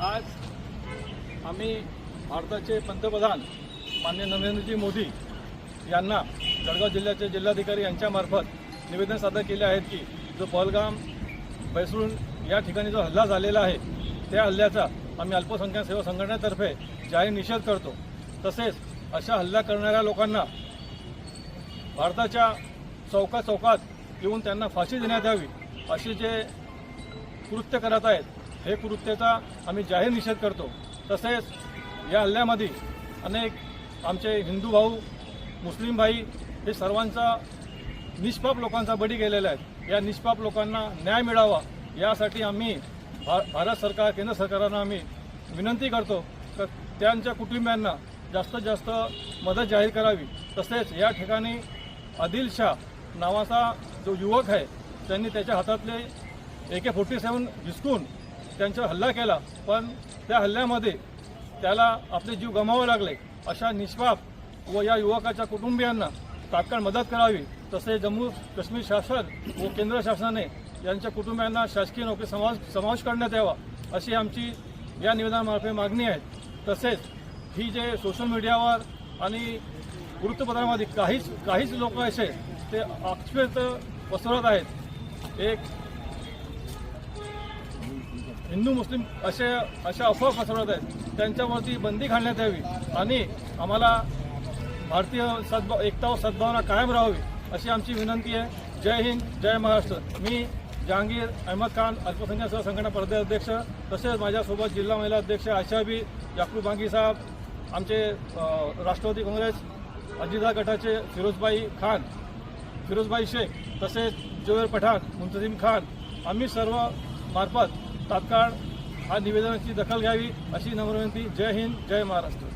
आज आम्ही भारताचे पंतप्रधान मान्य नरेंद्रजी मोदी यांना जळगाव जिल्ह्याचे जिल्हाधिकारी यांच्यामार्फत निवेदन सादर केले आहेत की जो पहलगाम बैसळून या ठिकाणी जो हल्ला झालेला आहे त्या हल्ल्याचा आम्ही अल्पसंख्याक सेवा संघटनेतर्फे जाहीर निषेध करतो. तसेच अशा हल्ला करणाऱ्या लोकांना भारताच्या चौकात चौकात येऊन त्यांना फाशी देण्यात यावी असे जे कृत्य करत आहेत हे कृत्याचा आम्ही जाहीर निषेध करतो. तसेच या हल्ल्यामध्ये अनेक आमचे हिंदू भाऊ मुस्लिम भाई हे सर्वांचा निष्पाप लोकांचा बळी गेलेला आहे या निष्पाप लोकांना न्याय मिळावा यासाठी आम्ही भा भारत सरकार केंद्र सरकारांना आम्ही विनंती करतो तर त्यांच्या कुटुंबियांना जास्तीत जास्त मदत जाहीर करावी. तसेच या ठिकाणी आदिलशाह नावाचा जो युवक आहे त्यांनी त्याच्या हातातले ए के फोर्टी सेवन हिसकून त्यांच्यावर हल्ला केला पण त्या हल्ल्यामध्ये त्याला आपले जीव गमावे लागले. अशा निष्पाप व या युवकाच्या कुटुंबियांना तात्काळ मदत करावी तसे जम्मू काश्मीर शासन व केंद्र शासनाने यांच्या कुटुंबियांना शासकीय नोकरी समावेश समावेश करण्यात यावा अशी आमची या निवेदनामार्फत मागणी आहे. तसेच ही जे सोशल मीडियावर आणि वृत्तपत्रामध्ये काहीच काहीच लोक असे ते आक्षेप पसरवत आहेत. एक हिंदू मुस्लिम असे अशा अफवा पसरवत आहेत. त्यांच्यावरती बंदी घालण्यात यावी आणि आम्हाला भारतीय सद्भाव एकता व सद्भावना कायम राहावी अशी आमची विनंती आहे. जय हिंद जय महाराष्ट्र. मी जहांगीर अहमद खान अल्पसंख्याक सेवा संघटना प्रदेशाध्यक्ष तसेच माझ्यासोबत जिल्हा महिला अध्यक्ष आशाबी याकूब बांगी साहेब आमचे राष्ट्रवादी काँग्रेस अजिदा गटाचे फिरोजबाई खान फिरोजबाई शेख तसेच जोयर पठाण मुंतजिम खान आम्ही सर्व मार्फत तात्काळ हा निवेदनाची दखल घ्यावी अशी नम्र विनंती. जय हिंद जय महाराष्ट्र.